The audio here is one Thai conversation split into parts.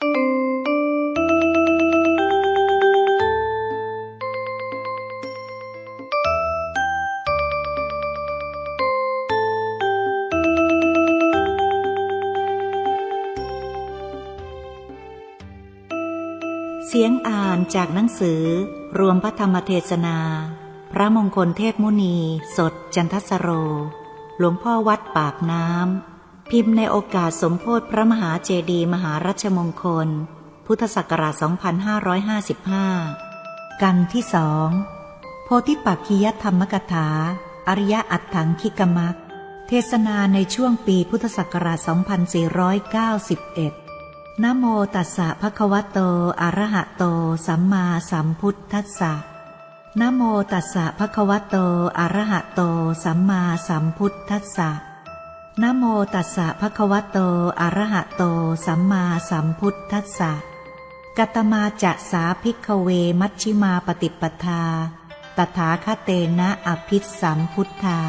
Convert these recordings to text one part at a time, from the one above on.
เสียงอ่านจากหนังสือ รวมพระธรรมเทศนา พระมงคลเทพมุนี สดจันทสโร หลวงพ่อวัดปากน้ำ พิมพ์ในโอกาสสมโพธิพระมหาเจดีมหารัชมงคล พุทธศักราช 2555 กันที่สองโพธิปักคียธรรมกถา อริยอัตถังคิกมัก เทศนาในช่วงปีพุทธศักราช 2491นะโมตัสสะภะคะวะโต อะระหะโต สัมมาสัมพุทธัสสะนะโมตัสสะภะคะวะโต อะระหะโต สัมมาสัมพุทธัสสะ นโมตัสสะภะคะวะโต อะระหะโต สัมมาสัมพุทธัสสะกัตมาจะสาภิกเวมัชชิมาปฏิปทา ตถาคเตนะอภิสัมพุทธา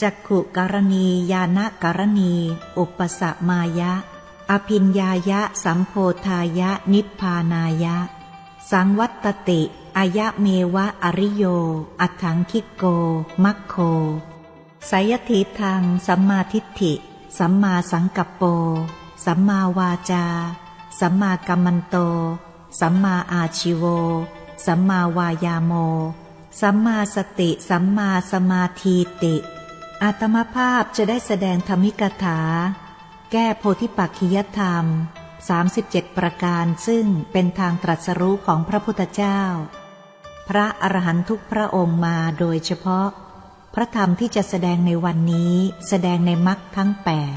จักขุกรณียานะกรณี อุปสมายะ อภินญายะ สัมโพธายะ นิพพานายะ สังวัตติอายะเมวะอริโย อัถังคิโก มัคโค สายทิทางสัมมาทิฏฐิ สัมมาสังกัปโป สัมมาวาจา สัมมากัมมันโต สัมมาอาชิโว สัมมาวายาโม สัมมาสติ สัมมาสมาธิติอาตมภาพจะได้แสดงธรรมิกถา แก้โพธิปักขิยธรรม 37 ประการซึ่งเป็นทางตรัสรู้ของพระพุทธเจ้า พระอรหันตุกพระองค์มาโดยเฉพาะ พระธรรมที่จะแสดงในวันนี้แสดงในมรรคทั้งแปด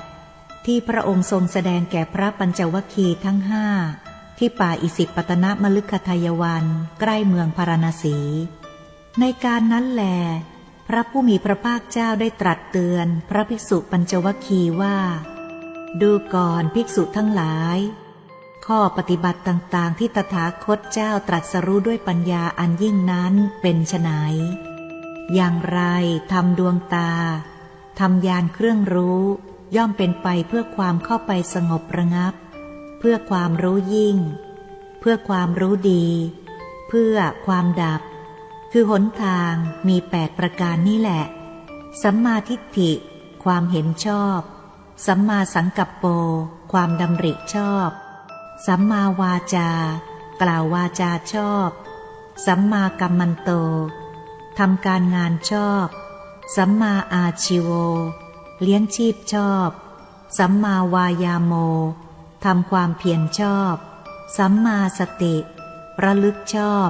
ที่พระองค์ทรงแสดงแก่พระปัญจวัคคีย์ทั้งห้าที่ป่าอิสิปตนมลึกทายวันใกล้เมืองพาราณสี ในการนั้นแล พระผู้มีพระภาคเจ้าได้ตรัสเตือนพระภิกษุปัญจวัคคีย์ว่า ดูก่อนภิกษุทั้งหลาย ข้อปฏิบัติต่างๆ ที่ตถาคตเจ้าตรัสรู้ด้วยปัญญาอันยิ่งนั้นเป็นไฉน อย่างไรทำดวงตาทำยานเครื่องรู้ ย่อมเป็นไปเพื่อความเข้าไปสงบระงับ เพื่อความรู้ยิ่ง เพื่อความรู้ดี เพื่อความดับ คือหนทางมีแปดประการนี่แหละ สัมมาทิฏฐิ ความเห็นชอบ สัมมาสังกัปโป ความดำริชอบ สัมมาวาจา กล่าววาจาชอบ สัมมากัมมันโต ทำการงานชอบ สัมมาอาชิโว เลี้ยงชีพชอบ สัมมาวายาโม ทำความเพียรชอบ สัมมาสติ ระลึกชอบ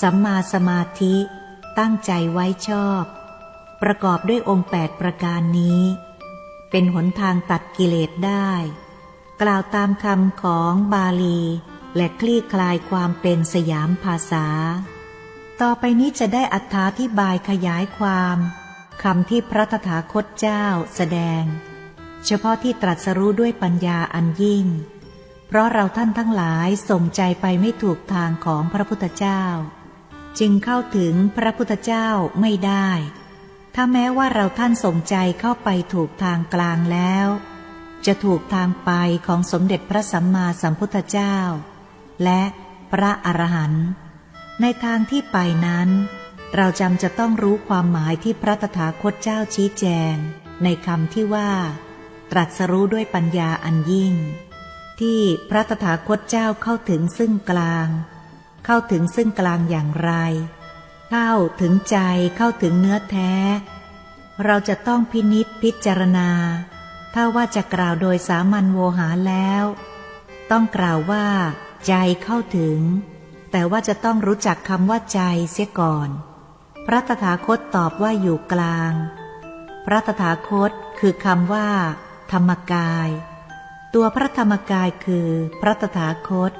สัมมาสมาธิ ตั้งใจไว้ชอบ ประกอบด้วยองค์แปดประการนี้ เป็นหนทางตัดกิเลสได้ กล่าวตามคำของบาลี และคลี่คลายความเป็นสยามภาษา ต่อไปนี้จะได้อธิบายขยายความคำที่พระตถาคตเจ้าแสดง เฉพาะที่ตรัสรู้ด้วยปัญญาอันยิ่ง เพราะเราท่านทั้งหลายส่งใจไปไม่ถูกทางของพระพุทธเจ้า จึงเข้าถึงพระพุทธเจ้าไม่ได้ ถ้าแม้ว่าเราท่านสงใจเข้าไปถูกทางกลางแล้ว จะถูกทางไปของสมเด็จพระสัมมาสัมพุทธเจ้า และพระอรหันต์ ในทางที่ไปนั้น เราจำจะต้องรู้ความหมายที่พระตถาคตเจ้าชี้แจง ในคำที่ว่า ตรัสรู้ด้วยปัญญาอันยิ่ง ที่พระตถาคตเจ้าเข้าถึงซึ่งกลาง เข้าถึงซึ่งกลางอย่างไร เข้าถึงใจเข้าถึงเนื้อแท้ เราจะต้องพินิษพิจารณา ถ้าว่าจะกล่าวโดยสามัญโวหารแล้ว ต้องกล่าวว่า ใจเข้าถึง แต่ว่าจะต้องรู้จักคำว่าใจเสียก่อน พระตถาคตตอบว่าอยู่กลาง พระตถาคตคือคำว่า ธรรมกาย ตัวพระธรรมกายคือพระตถาคต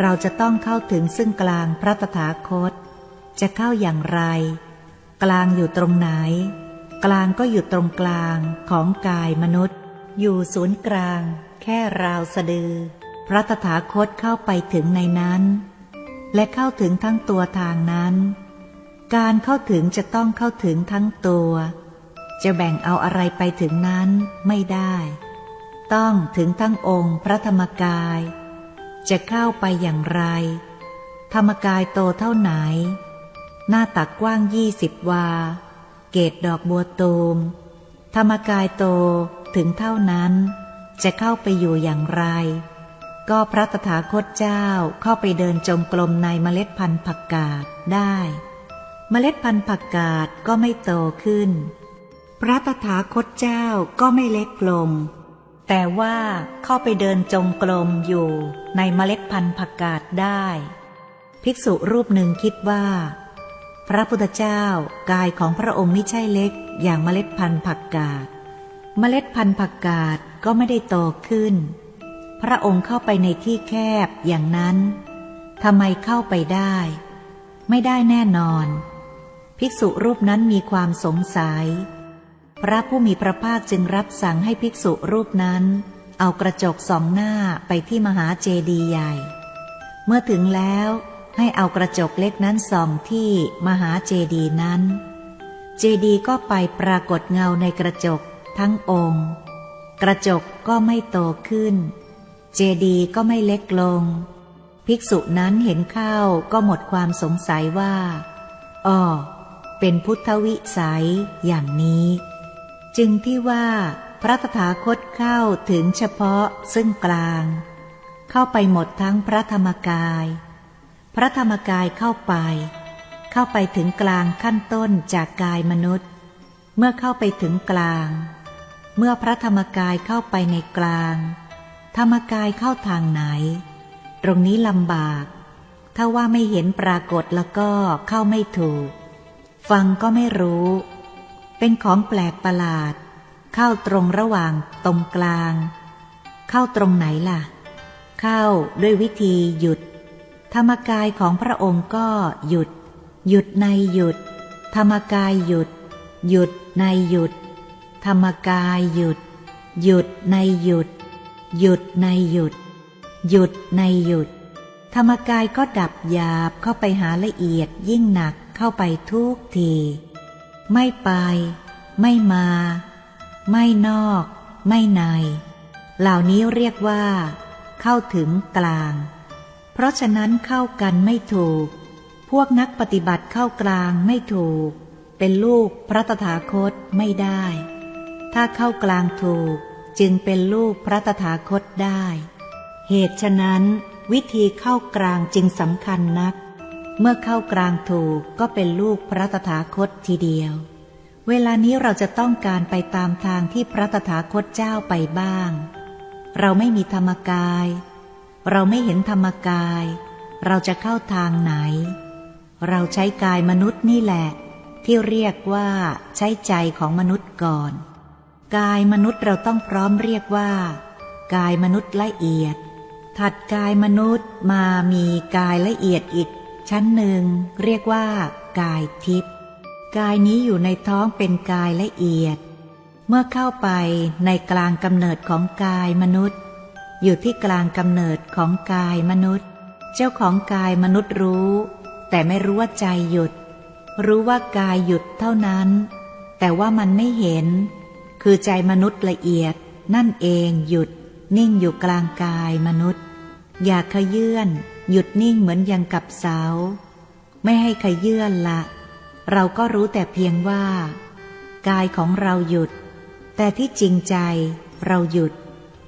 เราจะต้องเข้าถึงซึ่งกลางพระตถาคต จะเข้าอย่างไร กลางอยู่ตรงไหน กลางก็อยู่ตรงกลางของกายมนุษย์ อยู่ศูนย์กลาง แค่ราวสะดือ พระตถาคตเข้าไปถึงในนั้น และเข้าถึงทั้งตัวทางนั้น การเข้าถึงจะต้องเข้าถึงทั้งตัว จะแบ่งเอาอะไรไปถึงนั้นไม่ได้ ต้องถึงทั้งองค์พระธรรมกาย จะเข้าไปอย่างไร ธรรมกายโตเท่าไหน หน้าตักกว้างยี่สิบวา เกตดอกบัวตูม ธรรมกายโตถึงเท่านั้น จะเข้าไปอยู่อย่างไร ก็พระตถาคตเจ้าเข้าไปเดินจงกรมในเมล็ดพันธุ์ผักกาดได้ เมล็ดพันธุ์ผักกาดก็ไม่โตขึ้น พระตถาคตเจ้าก็ไม่เล็กลง แต่ว่าเข้าไปเดินจงกรมอยู่ในเมล็ดพันธุ์ผักกาดได้ ภิกษุรูปหนึ่งคิดว่า พระพุทธเจ้ากายของพระองค์ไม่ใช่เล็กอย่างเมล็ดพันธุ์ผักกาด เมล็ดพันธุ์ผักกาดก็ไม่ได้โตขึ้น พระองค์เข้าไปในที่แคบอย่างนั้นทำไมเข้าไปได้ ไม่ได้แน่นอน ภิกษุรูปนั้นมีความสงสัย พระผู้มีพระภาคจึงรับสั่งให้ภิกษุรูปนั้น เอากระจกสองหน้าไปที่มหาเจดีย์ใหญ่ เมื่อถึงแล้วให้เอากระจกเล็กนั้นส่องที่มหาเจดีย์นั้น เจดีย์ก็ไปปรากฏเงาในกระจกทั้งองค์ กระจกก็ไม่โตขึ้น เจดีก็ไม่เล็กลง ภิกษุนั้นเห็นเข้าก็หมดความสงสัยว่าอ๋อเป็นพุทธวิสัยอย่างนี้ จึงที่ว่าพระตถาคตเข้าถึงเฉพาะซึ่งกลาง เข้าไปหมดทั้งพระธรรมกาย พระธรรมกายเข้าไป เข้าไปถึงกลางขั้นต้นจากกายมนุษย์ เมื่อเข้าไปถึงกลาง เมื่อพระธรรมกายเข้าไปในกลาง ธรรมกายเข้าทางไหน ตรงนี้ลำบาก ถ้าว่าไม่เห็นปรากฏแล้วก็เข้าไม่ถูก ฟังก็ไม่รู้ เป็นของแปลกประหลาด เข้าตรงระหว่างตรงกลาง เข้าตรงไหนล่ะ เข้าด้วยวิธีหยุด ธรรมกายของพระองค์ก็หยุด หยุดในหยุด ธรรมกายหยุด หยุดในหยุด ธรรมกายหยุด หยุดในหยุด หยุดในหยุด หยุดในหยุด ธรรมกายก็ดับหยาบเข้าไปหาละเอียดยิ่งหนักเข้าไปทุกที ไม่ไป ไม่มา ไม่นอก ไม่ใน เหล่านี้เรียกว่า เข้าถึงกลาง เพราะฉะนั้นเข้ากันไม่ถูก พวกนักปฏิบัติเข้ากลางไม่ถูก เป็นลูกพระตถาคตไม่ได้ ถ้าเข้ากลางถูก จึงเป็นลูกพระตถาคตได้ เหตุฉะนั้น วิธีเข้ากลางจึงสำคัญนัก เมื่อเข้ากลางถูกก็เป็นลูกพระตถาคตทีเดียว เวลานี้เราจะต้องการไปตามทางที่พระตถาคตเจ้าไปบ้าง เราไม่มีธรรมกาย เราไม่เห็นธรรมกาย เราจะเข้าทางไหน เราใช้กายมนุษย์นี่แหละ ที่เรียกว่าใช้ใจของมนุษย์ก่อน กายมนุษย์เราต้องพร้อมเรียกว่า กายมนุษย์ละเอียด ถัดกายมนุษย์มามีกายละเอียดอีก ชั้นหนึ่งเรียกว่า กายทิพย์กายนี้อยู่ในท้องเป็นกายละเอียด เมื่อเข้าไปในกลางกำเนิดของกายมนุษย์ อยู่ที่กลางกำเนิดของกายมนุษย์ เจ้าของกายมนุษย์รู้ แต่ไม่รู้ว่าใจหยุด รู้ว่ากายหยุดเท่านั้น แต่ว่ามันไม่เห็น คือใจมนุษย์ละเอียด นั่นเองหยุด นิ่งอยู่กลางกายมนุษย์ อย่าขยื่นหยุดนิ่งเหมือนยังกับเสา ไม่ให้ขยื่นละ เราก็รู้แต่เพียงว่า กายของเราหยุด แต่ที่จริงใจเราหยุด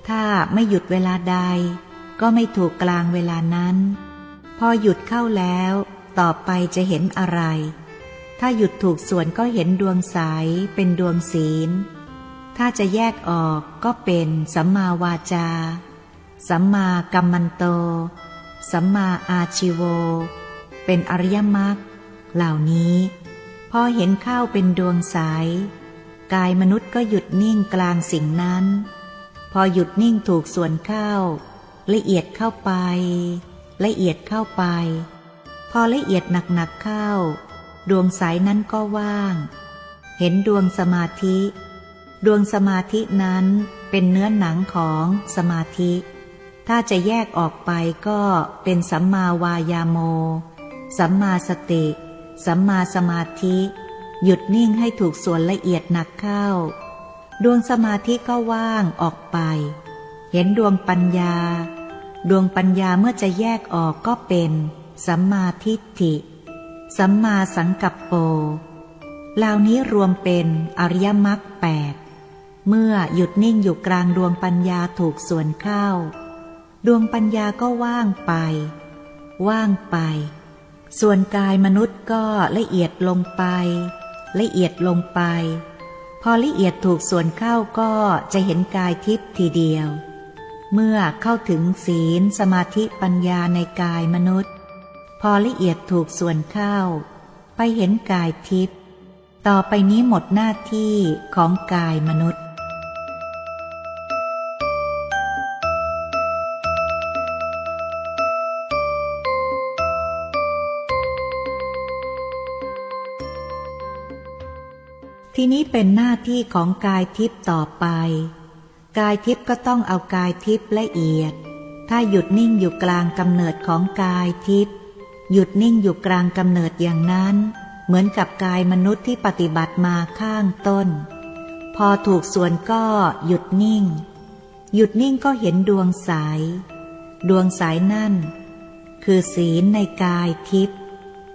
ถ้าไม่หยุดเวลาใด ก็ไม่ถูกกลางเวลานั้น พอหยุดเข้าแล้ว ต่อไปจะเห็นอะไร ถ้าหยุดถูกส่วนก็เห็นดวงใสเป็นดวงศีล ถ้าจะแยกออกก็เป็นสัมมาวาจา สัมมากัมมันโต สัมมาอาชิโว เป็นอริยมรรคเหล่านี้ พอเห็นข้าวเป็นดวงใสกายมนุษย์ก็หยุดนิ่งกลางสิ่งนั้น พอหยุดนิ่งถูกส่วนข้าวละเอียดเข้าไป ละเอียดเข้าไป พอละเอียดหนักๆเข้า ดวงใสนั้นก็ว่าง เห็นดวงสมาธิ ดวงสมาธินั้นเป็นเนื้อหนังของสมาธิ ถ้าจะแยกออกไปก็เป็นสัมมาวายาโม สัมมาสติ สัมมาสมาธิ หยุดนิ่งให้ถูกส่วนละเอียดหนักเข้า ดวงสมาธิก็ว่างออกไป เห็นดวงปัญญา ดวงปัญญาเมื่อจะแยกออกก็เป็นสัมมาทิฏฐิ สัมมาสังกัปโปเหล่านี้รวมเป็นอริยมรรคแปด เมื่อหยุดนิ่งอยู่กลางดวงปัญญาถูกส่วนเข้า ดวงปัญญาก็ว่างไป ว่างไป ส่วนกายมนุษย์ก็ละเอียดลงไป ละเอียดลงไป พอละเอียดถูกส่วนเข้าก็จะเห็นกายทิพย์ทีเดียว เมื่อเข้าถึงศีลสมาธิปัญญาในกายมนุษย์ พอละเอียดถูกส่วนเข้า ไปเห็นกายทิพย์ต่อไปนี้หมดหน้าที่ของกายมนุษย์ ทีนี้เป็นหน้าที่ของกายทิพย์ต่อไป กายทิพย์ก็ต้องเอากายทิพย์ละเอียด ถ้าหยุดนิ่งอยู่กลางกำเนิดของกายทิพย์หยุดนิ่งอยู่กลางกำเนิดอย่างนั้น เหมือนกับกายมนุษย์ที่ปฏิบัติมาข้างต้น พอถูกส่วนก็หยุดนิ่ง หยุดนิ่งก็เห็นดวงสาย ดวงสายนั่น คือศีลในกายทิพย์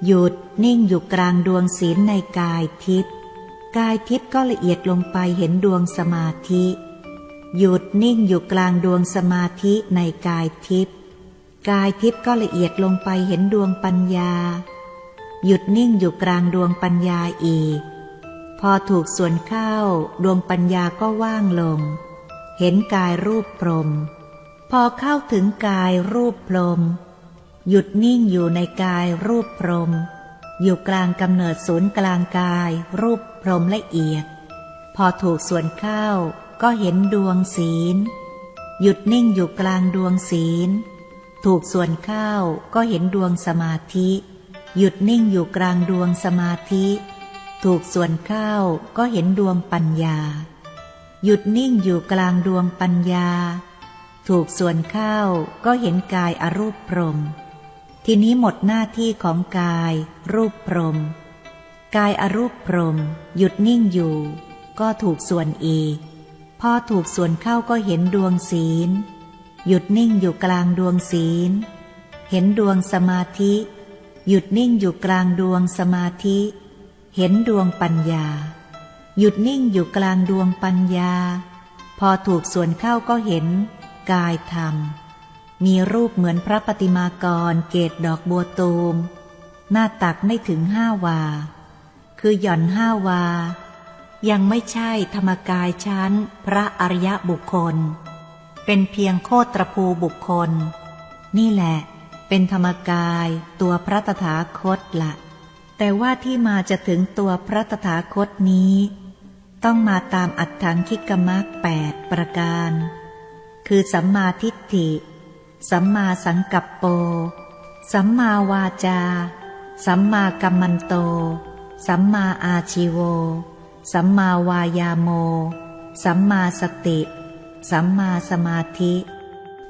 หยุดนิ่งอยู่กลางดวงศีลในกายทิพย์ กายทิพย์ก็ละเอียดลงไปเห็นดวงสมาธิ หยุดนิ่งอยู่กลางดวงสมาธิในกายทิพย์กายทิพย์ก็ละเอียดลงไปเห็นดวงปัญญา หยุดนิ่งอยู่กลางดวงปัญญาอีก พอถูกส่วนเข้าดวงปัญญาก็ว่างลง เห็นกายรูปพรม พอเข้าถึงกายรูปพรม หยุดนิ่งอยู่ในกายรูปพรม อยู่กลางกำเนิดศูนย์กลางกายรูป พรมละเอียด พอถูกส่วนเข้าก็เห็นดวงศีล หยุดนิ่งอยู่กลางดวงศีล ถูกส่วนเข้าก็เห็นดวงสมาธิ หยุดนิ่งอยู่กลางดวงสมาธิ ถูกส่วนเข้าก็เห็นดวงปัญญา หยุดนิ่งอยู่กลางดวงปัญญา ถูกส่วนเข้าก็เห็นกายอรูปพรหมทีนี้หมดหน้าที่ของกาย รูปพรหม กายอรูปพรม หยุดนิ่งอยู่ ก็ถูกส่วนอีก พอถูกส่วนเข้าก็เห็นดวงศีล หยุดนิ่งอยู่กลางดวงศีล เห็นดวงสมาธิ หยุดนิ่งอยู่กลางดวงสมาธิ เห็นดวงปัญญา หยุดนิ่งอยู่กลางดวงปัญญา พอถูกส่วนเข้าก็เห็น กายธรรม มีรูปเหมือนพระปฏิมากรเกตดอกบัวตูม หน้าตักไม่ถึงห้าวา คือหย่อนห้าวา ยังไม่ใช่ธรรมกายชั้น พระอริยบุคคล เป็นเพียงโคตรภูบุคคล นี่แหละ เป็นธรรมกายตัวพระตถาคตละ แต่ว่าที่มาจะถึงตัวพระตถาคตนี้ ต้องมาตามอัตถังคิกมักแปดประการ คือสัมมาทิฏฐิ สัมมาสังกัปโป สัมมาวาจา สัมมากัมมันโต สัมมาอาชีโว สัมมาวายาโม สัมมาสติ สัมมาสมาธิ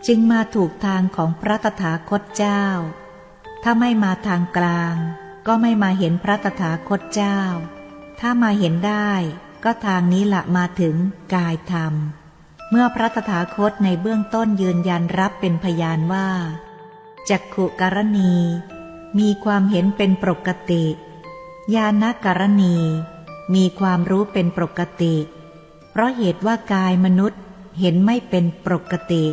จึงมาถูกทางของพระตถาคตเจ้า ถ้าไม่มาทางกลาง ก็ไม่มาเห็นพระตถาคตเจ้า ถ้ามาเห็นได้ก็ทางนี้ละมาถึงกายธรรม เมื่อพระตถาคตในเบื้องต้นยืนยันรับเป็นพยานว่าจักขุกรณี มีความเห็นเป็นปกติ ญาณกรณี มีความรู้เป็นปกติ เพราะเหตุว่ากายมนุษย์เห็นไม่เป็นปกติ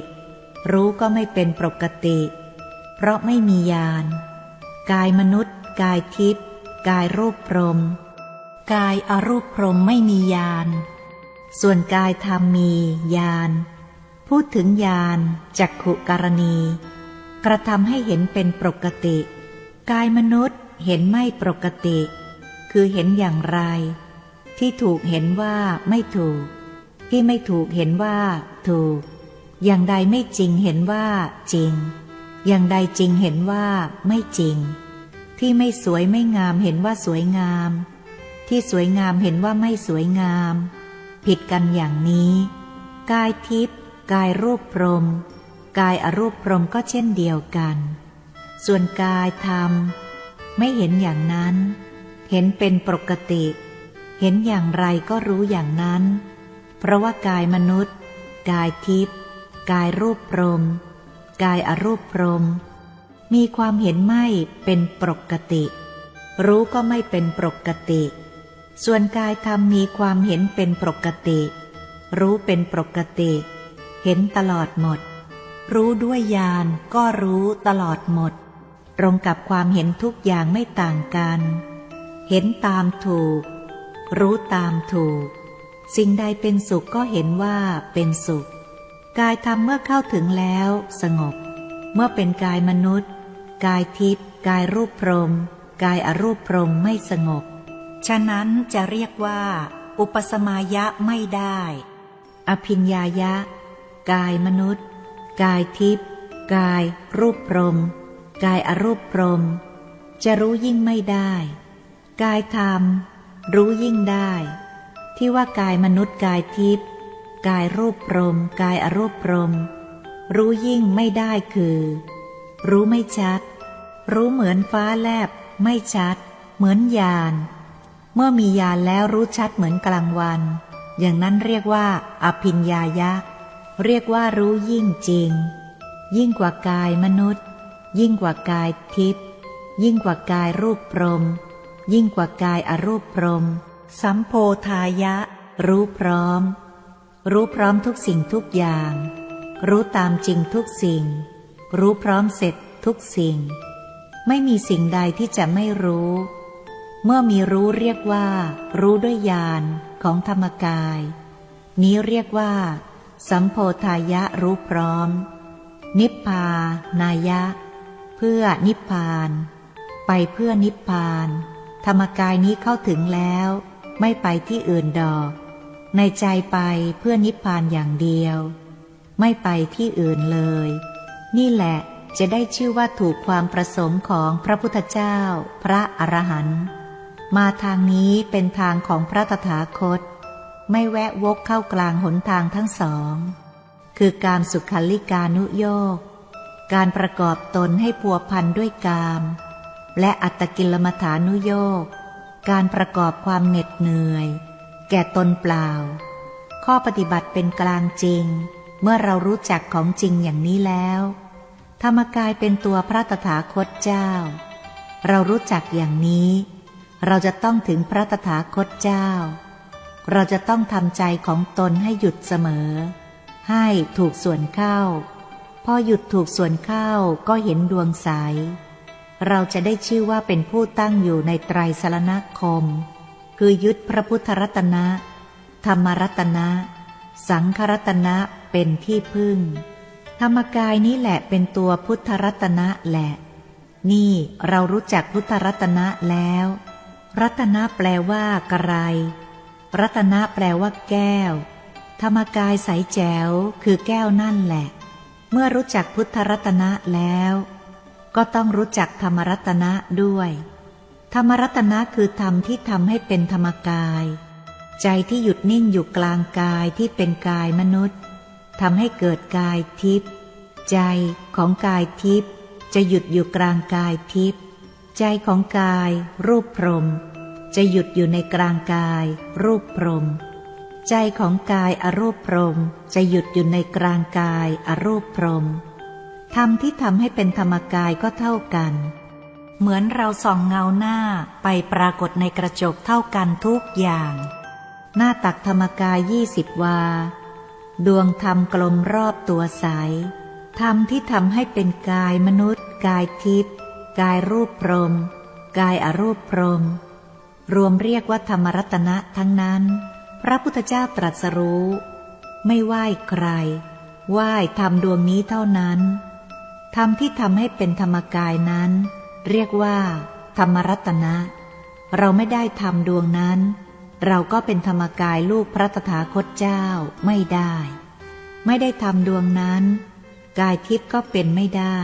รู้ก็ไม่เป็นปกติ เพราะไม่มีญาณกายมนุษย์ กายทิพย์กายรูปพรหมกายอรูปพรหมไม่มีญาณส่วนกายธรรมมีญาณพูดถึงญาณจักขุกรณี กระทำให้เห็นเป็นปกติ กายมนุษย์เห็นไม่ปกติ คือเห็นอย่างไร ที่ถูกเห็นว่าไม่ถูก ที่ไม่ถูกเห็นว่า ถูก อย่างใดไม่จริงเห็นว่า จริง อย่างใดจริงเห็นว่า ไม่จริง ที่ไม่สวยไม่งามเห็นว่าสวยงาม ที่สวยงามเห็นว่าไม่สวยงาม ผิดกันอย่างนี้กายทิพย์กายรูปพรหมกายอรูปพรหมก็เช่นเดียวกัน ส่วนกายธรรม ไม่เห็นอย่างนั้น เห็นเป็นปกติ เห็นอย่างไรก็รู้อย่างนั้น เพราะว่ากายมนุษย์ กายทิพย์กายรูปพรม กายอรูปพรม มีความเห็นไม่เป็นปกติ รู้ก็ไม่เป็นปกติ ส่วนกายธรรมมีความเห็นเป็นปกติ รู้เป็นปกติ เห็นตลอดหมด รู้ด้วยญาณก็รู้ตลอดหมด ตรงกับความเห็นทุกอย่างไม่ต่างกัน เห็นตามถูก รู้ตามถูก สิ่งใดเป็นสุขก็เห็นว่าเป็นสุข กายธรรมเมื่อเข้าถึงแล้ว สงบ เมื่อเป็นกายมนุษย์ กายทิพย์กายรูปพรหมกายอรูปพรหมไม่สงบ ฉะนั้นจะเรียกว่า อุปสมายะไม่ได้ อภิญญายะ กายมนุษย์ กายทิพย์กาย รูปพรหมกายอรูปพรหมจะรู้ยิ่งไม่ได้ กายธรรม รู้ยิ่งได้ ที่ว่ากายมนุษย์กายทิพย์กายรูปพรม กายอรูปพรม รู้ยิ่งไม่ได้คือ รู้ไม่ชัด รู้เหมือนฟ้าแลบ ไม่ชัด เหมือนยาน เมื่อมียานแล้วรู้ชัดเหมือนกลางวัน อย่างนั้นเรียกว่า อภิญญายะเรียกว่ารู้ยิ่งจริง ยิ่งกว่ากายมนุษย์ ยิ่งกว่ากายทิพย์ยิ่งกว่ากายรูปพรม ยิ่งกว่ากายอรูปพรม สัมโพธายะ รู้พร้อม รู้พร้อมทุกสิ่งทุกอย่าง รู้ตามจริงทุกสิ่ง รู้พร้อมเสร็จทุกสิ่ง ไม่มีสิ่งใดที่จะไม่รู้ เมื่อมีรู้เรียกว่า รู้ด้วยญาณของธรรมกาย นี้เรียกว่า สัมโพธายะรู้พร้อม นิพพานายะ เพื่อนิพพาน ไปเพื่อนิพพาน ธรรมกายนี้เข้าถึงแล้ว ไม่ไปที่อื่นดอก ในใจไปเพื่อนิพพานอย่างเดียว ไม่ไปที่อื่นเลย นี่แหละจะได้ชื่อว่าถูกความประสงค์ของพระพุทธเจ้า พระอรหันต์มาทางนี้เป็นทางของพระตถาคต ไม่แวะวกเข้ากลางหนทางทั้งสอง คือการสุขัลลิกานุโยก การประกอบตนให้พัวพันด้วยกาม และอัตกิลมัฐานุโยกการประกอบความเหน็ดเหนื่อย แก่ตนเปล่า ข้อปฏิบัติเป็นกลางจริง เมื่อเรารู้จักของจริงอย่างนี้แล้ว ธรรมกายเป็นตัวพระตถาคตเจ้า เรารู้จักอย่างนี้ เราจะต้องถึงพระตถาคตเจ้า เราจะต้องทำใจของตนให้หยุดเสมอ ให้ถูกส่วนเข้า พอหยุดถูกส่วนเข้าก็เห็นดวงใส เราจะได้ชื่อว่าเป็นผู้ตั้งอยู่ในไตรสรณคม คือยึดพระพุทธรัตนะ ธรรมรัตนะ สังครัตนะเป็นที่พึ่ง ธรรมกายนี้แหละเป็นตัวพุทธรัตนะแหละ นี่เรารู้จักพุทธรัตนะแล้ว รัตนะแปลว่ากระไร รัตนะแปลว่าแก้ว ธรรมกายใสแจ๋วคือแก้วนั่นแหละ เมื่อรู้จักพุทธรัตนะแล้ว ก็ต้องรู้จักธรรมรัตนะด้วย ธรรมรัตนะคือธรรมที่ทำให้เป็นธรรมกาย ใจที่หยุดนิ่งอยู่กลางกายที่เป็นกายมนุษย์ทำให้เกิดกายทิพย์ใจของกายทิพย์จะหยุดอยู่กลางกายทิพย์ใจของกายรูปพรหมจะหยุดอยู่ในกลางกาย รูปพรหมใจของกายอรูปพรหมจะหยุดอยู่ในกลางกายอรูปพรหม ธรรมที่ทำให้เป็นธรรมกายก็เท่ากัน เหมือนเราส่องเงาหน้าไปปรากฏในกระจกเท่ากันทุกอย่าง หน้าตักธรรมกายยี่สิบวา ดวงธรรมกลมรอบตัวใสธรรมที่ทำให้เป็นกายมนุษย์ กายทิพย์กายรูปพรม กายอรูปพรม รวมเรียกว่าธรรมรัตนะทั้งนั้น พระพุทธเจ้าตรัสรู้ ไม่ไหว้ใคร ไหว้ธรรมดวงนี้เท่านั้น ธรรมที่ทำให้เป็นธรรมกายนั้น เรียกว่า ธรรมรัตนะ เราไม่ได้ทำดวงนั้น เราก็เป็นธรรมกายลูกพระตถาคตเจ้าไม่ได้ ไม่ได้ทำดวงนั้น กายทิพย์ก็เป็นไม่ได้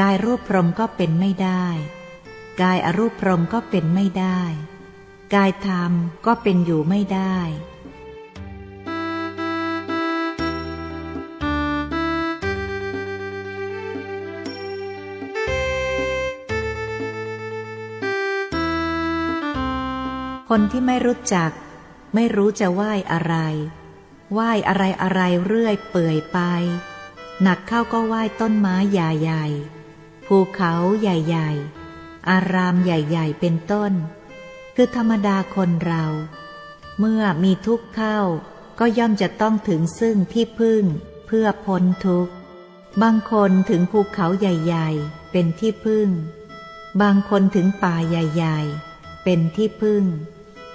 กายรูปพรหมก็เป็นไม่ได้ กายอรูปพรหมก็เป็นไม่ได้ กายธรรมก็เป็นอยู่ไม่ได้ คนที่ไม่รู้จัก ไม่รู้จะไหว้อะไร ไหว้อะไรอะไรเรื่อยเปื่อยไป หนักเข้าก็ไหว้ต้นไม้ใหญ่ๆ ภูเขาใหญ่ๆ อารามใหญ่ๆ เป็นต้น คือธรรมดาคนเรา เมื่อมีทุกข์เข้า ก็ย่อมจะต้องถึงซึ่งที่พึ่งเพื่อพ้นทุกข์ บางคนถึงภูเขาใหญ่ ๆ เป็นที่พึ่ง บางคนถึงป่าใหญ่ ๆ เป็นที่พึ่ง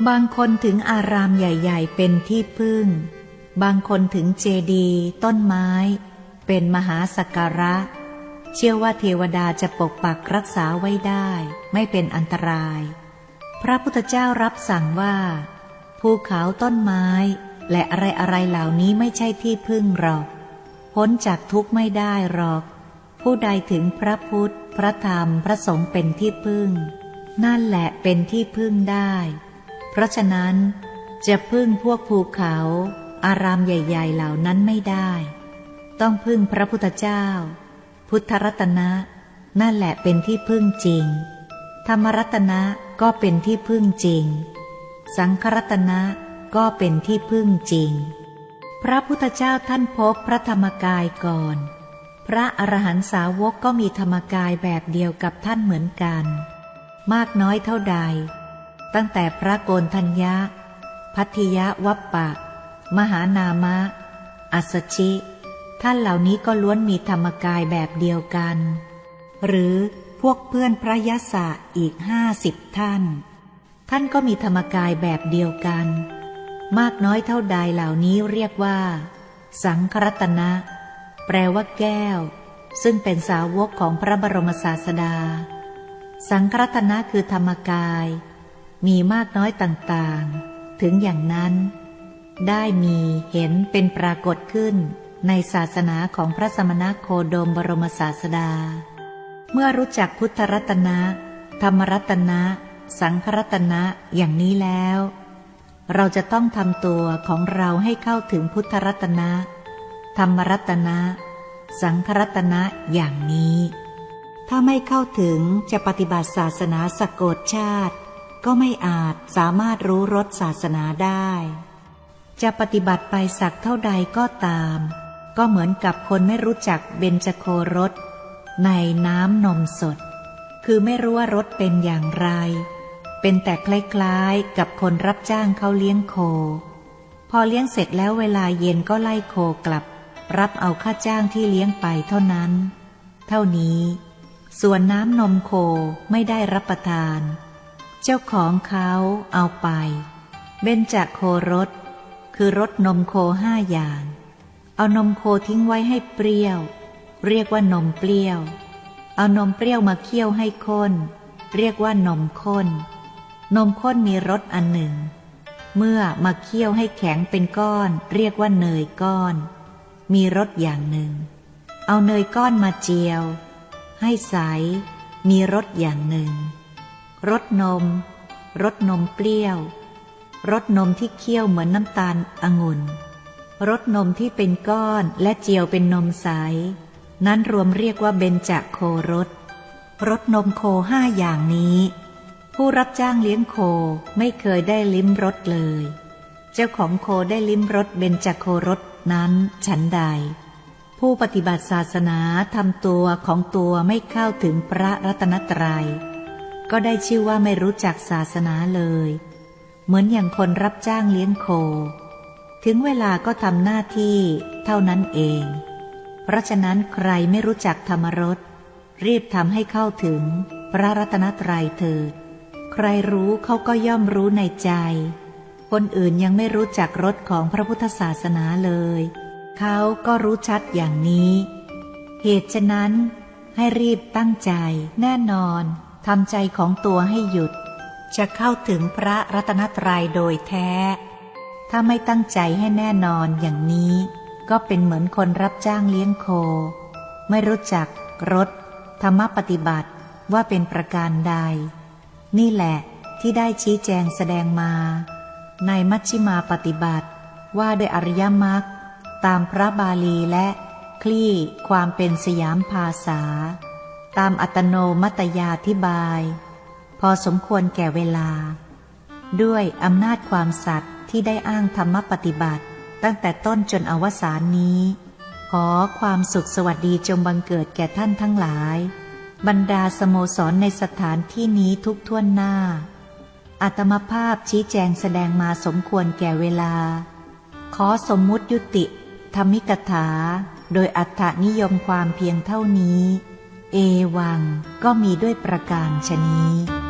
บางคนถึงอารามใหญ่ๆ เป็นที่พึ่ง บางคนถึงเจดีย์ต้นไม้ เป็นมหาสักการะ เชื่อว่าเทวดาจะปกปักรักษาไว้ได้ ไม่เป็นอันตราย พระพุทธเจ้ารับสั่งว่า ภูเขาต้นไม้ และอะไรอะไรเหล่านี้ไม่ใช่ที่พึ่งหรอก พ้นจากทุกข์ไม่ได้หรอก ผู้ใดถึงพระพุทธ พระธรรมพระสงฆ์เป็นที่พึ่ง นั่นแหละเป็นที่พึ่งได้ ราะฉะนั้นจะพึ่งพวกภูเขา อารามใหญ่ ๆ เหล่านั้นไม่ได้ ต้องพึ่งพระพุทธเจ้า พุทธรัตนะ นั่นแหละเป็นที่พึ่งจริง ธรรมรัตนะก็เป็นที่พึ่งจริง สังครัตนะก็เป็นที่พึ่งจริง พระพุทธเจ้าท่านพบพระธรรมกายก่อน พระอรหันตสาวกก็มีธรรมกายแบบเดียวกับท่านเหมือนกัน มากน้อยเท่าใด ตั้งแต่พระโกนทัญญะ พัทยวัปปะ มหานามะ อัสชิ ท่านเหล่านี้ก็ล้วนมีธรรมกายแบบเดียวกัน หรือพวกเพื่อนพระยศะอีกห้าสิบท่าน ท่านก็มีธรรมกายแบบเดียวกัน มากน้อยเท่าใดเหล่านี้เรียกว่า สังครัตนะ แปลว่าแก้ว ซึ่งเป็นสาวกของพระบรมศาสดา สังครัตนะคือธรรมกาย มีมากน้อยต่างๆ ถึงอย่างนั้น ได้มีเห็นเป็นปรากฏขึ้นในศาสนาของพระสมณโคดมบรมศาสดา เมื่อรู้จักพุทธรัตนะ ธรรมรัตนะ สังครัตนะอย่างนี้แล้ว เราจะต้องทำตัวของเราให้เข้าถึงพุทธรัตนะ ธรรมรัตนะ สังครัตนะอย่างนี้ ถ้าไม่เข้าถึงจะปฏิบัติศาสนาสกดชาติ ก็ไม่อาจสามารถรู้รสศาสนาได้ จะปฏิบัติไปสักเท่าใดก็ตาม ก็เหมือนกับคนไม่รู้จักเบญจโครสในน้ำนมสด คือไม่รู้ว่ารสเป็นอย่างไร เป็นแต่คล้ายๆกับคนรับจ้างเขาเลี้ยงโค พอเลี้ยงเสร็จแล้วเวลาเย็นก็ไล่โคกลับ รับเอาค่าจ้างที่เลี้ยงไปเท่านั้น เท่านี้ ส่วนน้ำนมโคไม่ได้รับประทาน เจ้าของเขาเอาไป เบนจากโครส คือรสนมโคห้าอย่าง เอานมโคทิ้งไว้ให้เปรี้ยว เรียกว่านมเปรี้ยว เอานมเปรี้ยวมาเคี่ยวให้ข้น เรียกว่านมข้น นมข้นมีรสอันหนึ่ง เมื่อมาเคี่ยวให้แข็งเป็นก้อน เรียกว่าเนยก้อน มีรสอย่างหนึ่ง เอาเนยก้อนมาเจียว ให้ใส มีรสอย่างหนึ่ง รสนม รสนมเปรี้ยว รสนมที่เคี่ยวเหมือนน้ำตาลองุ่น รสนมที่เป็นก้อนและเจียวเป็นนมใส นั้นรวมเรียกว่าเบญจโครส รสนมโคห้าอย่างนี้ ผู้รับจ้างเลี้ยงโคไม่เคยได้ลิ้มรสเลย เจ้าของโคได้ลิ้มรสเบญจโครสนั้นฉันใด ผู้ปฏิบัติศาสนาทำตัวของตัวไม่เข้าถึงพระรัตนตรยัย ก็ได้ชื่อว่าไม่รู้จักศาสนาเลย เหมือนอย่างคนรับจ้างเลี้ยงโค ถึงเวลาก็ทำหน้าที่เท่านั้นเอง เพราะฉะนั้นใครไม่รู้จักธรรมรสรีบทำให้เข้าถึงพระรัตนตรัยเถิด ใครรู้เขาก็ย่อมรู้ในใจ คนอื่นยังไม่รู้จักรสของพระพุทธศาสนาเลย เขาก็รู้ชัดอย่างนี้ เหตุฉะนั้นให้รีบตั้งใจแน่นอน ทำใจของตัวให้หยุด จะเข้าถึงพระรัตนตรัยโดยแท้ ถ้าไม่ตั้งใจให้แน่นอนอย่างนี้ ก็เป็นเหมือนคนรับจ้างเลี้ยงโค ไม่รู้จักรสธรรมปฏิบัติว่าเป็นประการใด นี่แหละที่ได้ชี้แจงแสดงมา ในมัชชิมาปฏิบัติว่าโดยอริยมรรคตามพระบาลีและคลี่ความเป็นสยามภาษา ตามอัตโนมัตยาธิบาย พอสมควรแก่เวลา ด้วยอำนาจความสัตย์ที่ได้อ้างธรรมปฏิบัติ ตั้งแต่ต้นจนอวสานนี้ ขอความสุขสวัสดีจงบังเกิดแก่ท่านทั้งหลาย บรรดาสโมสรในสถานที่นี้ทุกท่วนหน้า อัตมภาพชี้แจงแสดงมาสมควรแก่เวลา ขอสมมุติยุติ ธรรมิกถา โดยอัตถนิยมความเพียงเท่านี้ เอวังก็มีด้วยประการชนี้